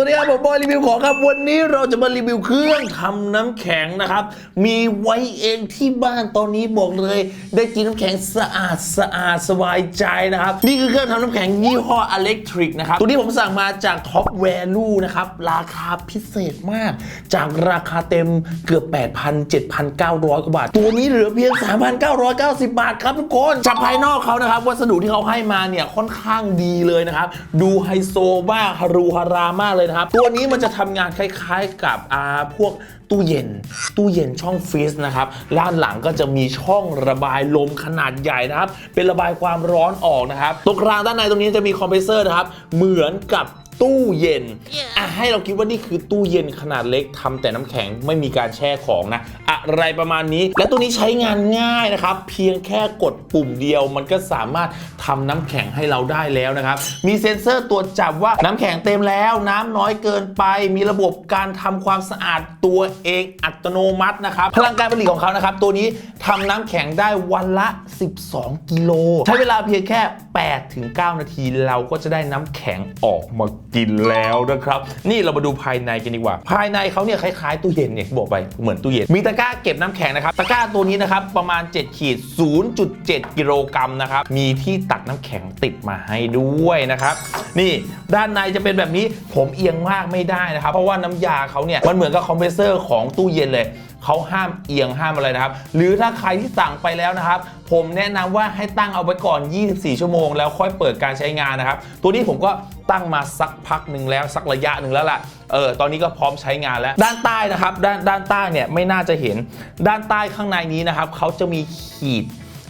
วัสดีครับผมบอยรีวิวของครับ วันนี้เราจะมารีวิวเครื่องทำน้ำแข็งนะครับ มีไว้เองที่บ้านตอนนี้บอกเลย ได้กินน้ำแข็งสะอาดสะอาดสบายใจนะครับ นี่คือเครื่องทำน้ำแข็งยี่ห้อ Electric นะครับ ตัวนี้ผมสั่งมาจาก Top Value นะครับ ราคาพิเศษมาก จากราคาเต็มเกือบ 8,000 7,900 กว่าบาท ตัวนี้เหลือเพียง 3,990 บาทครับทุกคนจากภายนอกเขานะครับวัสดุที่เขาให้มาเนี่ยค่อนข้างดีเลยนะครับดูไฮโซมากฮารูฮารามากเลยนะครับ ตัวนี้มันจะทำงานคล้ายๆกับอ่าพวกตู้เย็น ตู้เย็นช่องฟรีซนะครับด้านหลังก็จะมีช่องระบายลมขนาดใหญ่นะครับ เป็นระบายความร้อนออกนะครับตรงกลางด้านในตรงนี้จะมีคอมเพรสเซอร์นะครับ เหมือนกับ ตู้เย็นอะให้เราคิดว่านี่คือตู้เย็นขนาดเล็กทำแต่น้ำแข็งไม่มีการแช่ของนะ อะไรประมาณนี้ และตัวนี้ใช้งานง่ายนะครับ เพียงแค่กดปุ่มเดียว มันก็สามารถทำน้ำแข็งให้เราได้แล้วนะครับ มีเซ็นเซอร์ตรวจจับว่าน้ำแข็งเต็มแล้ว น้ำน้อยเกินไป มีระบบการทำความสะอาดตัวเองอัตโนมัตินะครับ พลังการผลิตของเขานะครับ ตัวนี้ทำน้ำแข็งได้วันละ 12 กิโล ใช้เวลาเพียงแค่8ถึง9นาที เราก็จะได้น้ำแข็งออกมากินแล้วนะครับ นี่เรามาดูภายในกันดีกว่า ภายในเขาเนี่ยคล้ายๆตู้เย็นเนี่ยบอกไปเหมือนตู้เย็นมีตะกร้าเก็บน้ำแข็งนะครับตะกร้าตัวนี้นะครับประมาณ7ขีด0.7 กิโลกรัมนะครับมีที่ตักน้ำแข็งติดมาให้ด้วยนะครับนี่ด้านในจะเป็นแบบนี้ผมเอียงมากไม่ได้นะครับ เพราะว่าน้ำยาเขาเนี่ยมันเหมือนกับคอมเพรสเซอร์ของตู้เย็นเลย เขาห้ามเอียงห้ามอะไรนะครับ หรือถ้าใครที่สั่งไปแล้วนะครับ ผมแนะนำว่าให้ตั้งเอาไว้ก่อน 24 ชั่วโมง แล้วค่อยเปิดการใช้งานนะครับ ตัวนี้ผมก็ตั้งมาสักพักหนึ่งแล้วสักระยะหนึ่งแล้วล่ะ เออ ตอนนี้ก็พร้อมใช้งานแล้ว ด้านใต้นะครับ ด้านด้านใต้เนี่ยไม่น่าจะเห็น ด้านใต้ข้างในนี้นะครับเขาจะมีขีด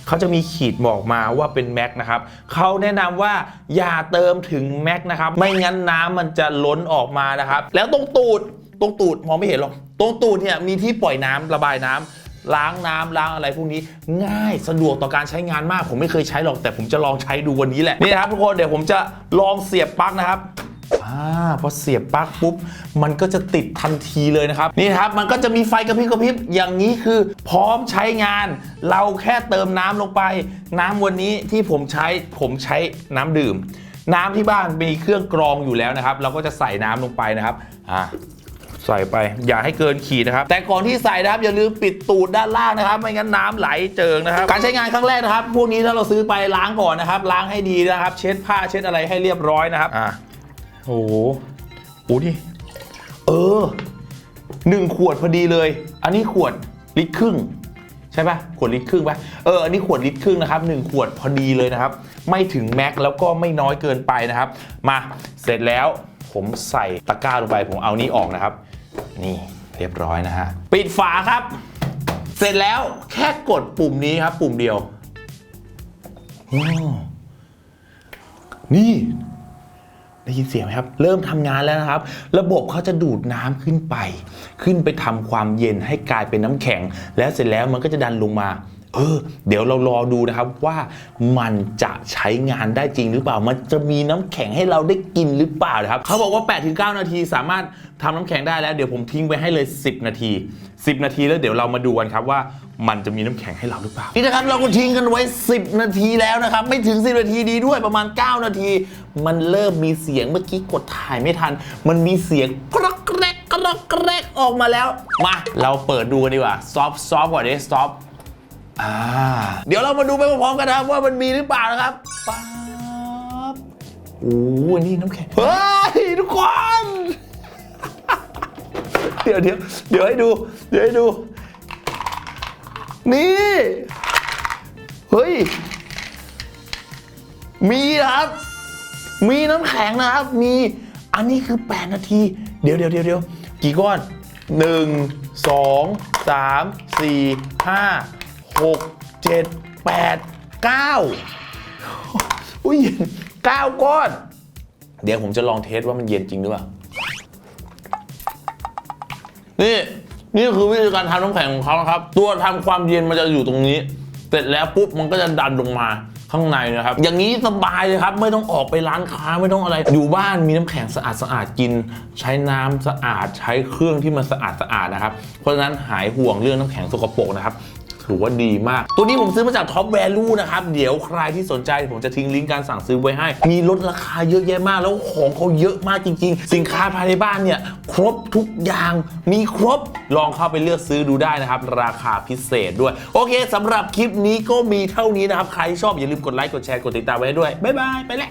เขาจะมีขีดบอกมาว่าเป็นแม็กนะครับเขาแนะนำว่าอย่าเติมถึงแม็กนะครับ ไม่งั้นน้ำมันจะล้นออกมานะครับ แล้วตรงตูด ตรงตูดมองไม่เห็นหรอกตรงตูดเนี่ยมีที่ปล่อยน้ำระบายน้ำล้างน้ำล้างอะไรพวกนี้ ง่ายสะดวกต่อการใช้งานมาก ผมไม่เคยใช้หรอกแต่ผมจะลองใช้ดูวันนี้แหละนี่นะครับทุกคนเดี๋ยวผมจะลองเสียบปลั๊กนะครับอ่าพอเสียบปลั๊กปุ๊บ มันก็จะติดทันทีเลยนะครับ นี่ครับมันก็จะมีไฟกระพริบกระพริบอย่างนี้คือพร้อมใช้งาน เราแค่เติมน้ำลงไป น้ำวันนี้ที่ผมใช้ผมใช้น้ำดื่ม น้ำที่บ้านมีเครื่องกรองอยู่แล้วนะครับ เราก็จะใส่น้ำลงไปนะครับอ่า ใส่ไปอย่าให้เกินขีดนะครับ แต่ก่อนที่ใส่นะครับอย่าลืมปิดตูดด้านล่างนะครับ ไม่งั้นน้ำไหลเจิงนะครับ การใช้งานครั้งแรกนะครับ พวกนี้ถ้าเราซื้อไปล้างก่อนนะครับ ล้างให้ดีนะครับ เช็ดผ้าเช็ดอะไรให้เรียบร้อยนะครับอ่าโอ้โหโอ้ดิเออหนึ่งขวดพอดีเลย อันนี้ขวดลิตรครึ่งใช่ปะขวดลิตรครึ่งปะเอออันนี้ขวดลิตรครึ่งนะครับหนึ่งขวดพอดีเลยนะครับ ไม่ถึงแม็กแล้วก็ไม่น้อยเกินไปนะครับ มาเสร็จแล้ว ผมใส่ตะกร้าลงไป ผมเอานี้ออกนะครับ นี่เรียบร้อยนะฮะ ปิดฝาครับ เสร็จแล้วแค่กดปุ่มนี้ครับ ปุ่มเดียวนี่ได้ยินเสียงไหมครับ เริ่มทำงานแล้วนะครับ ระบบเขาจะดูดน้ำขึ้นไป ขึ้นไปทำความเย็นให้กลายเป็นน้ำแข็ง แล้วเสร็จแล้วมันก็จะดันลงมา เออ เดี๋ยวเรารอดูนะครับว่ามันจะใช้งานได้จริงหรือเปล่า มันจะมีน้ำแข็งให้เราได้กินหรือเปล่านะครับ เขาบอกว่า 8-9 นาทีสามารถทำน้ำแข็งได้แล้ว เดี๋ยวผมทิ้งไปให้เลย 10 นาที 10 นาทีแล้วเดี๋ยวเรามาดูกันครับว่ามันจะมีน้ำแข็งให้เราหรือเปล่า นี่นะครับเราก็ทิ้งกันไว้ 10 นาทีแล้วนะครับ ไม่ถึง 10 นาทีดีด้วยประมาณ 9 นาที มันเริ่มมีเสียงเมื่อกี้กดถ่ายไม่ทัน มันมีเสียงกรอกแกรกกรอกแกรกออกมาแล้ว มา เราเปิดดูกันดีกว่าซอฟซอฟก่อนดิซอฟ อ่าเดี๋ยวเรามาดูไปพร้อมๆกันนะครับว่ามันมีหรือเปล่านะครับป๊าบโอ้โหนี่น้ำแข็งเฮ้ยทุกคน เดี๋ยวเดี๋ยวเดี๋ยวให้ดู เดี๋ยวให้ดู นี่ เฮ้ย มีนะครับ มีน้ำแข็งนะครับ มี อันนี้คือ 8 นาที เดี๋ยวเดี๋ยวเดี๋ยวเดี๋ยวกี่ก้อน 1 2 3 4 5 6 7 8 9 อุ้ยเก้าก้อน เดี๋ยวผมจะลองเทสว่ามันเย็นจริงหรือเปล่า นี่ นี่คือวิธีการทำน้ำแข็งของเขานะครับ ตัวทำความเย็นมันจะอยู่ตรงนี้ เสร็จแล้วปุ๊บมันก็จะดันลงมาข้างในนะครับ อย่างนี้สบายเลยครับ ไม่ต้องออกไปร้านค้าไม่ต้องอะไร อยู่บ้านมีน้ำแข็งสะอาดสะอาดกิน ใช้น้ำสะอาดใช้เครื่องที่มันสะอาดสะอาดนะครับ เพราะฉะนั้นหายห่วงเรื่องน้ำแข็งสกปรกนะครับ ถือว่าดีมาก ตัวนี้ผมซื้อมาจาก Top Value นะครับ เดี๋ยวใครที่สนใจผมจะทิ้งลิงก์การสั่งซื้อไว้ให้ มีลดราคาเยอะแยะมาก แล้วของเขาเยอะมากจริง ๆ สินค้าภายในบ้านเนี่ยครบทุกอย่างมีครบลองเข้าไปเลือกซื้อดูได้นะครับ ราคาพิเศษด้วย โอเคสำหรับคลิปนี้ก็มีเท่านี้นะครับ ใครชอบอย่าลืมกดไลค์กดแชร์กดติดตามไว้ด้วยบ๊ายบายไปแล้ว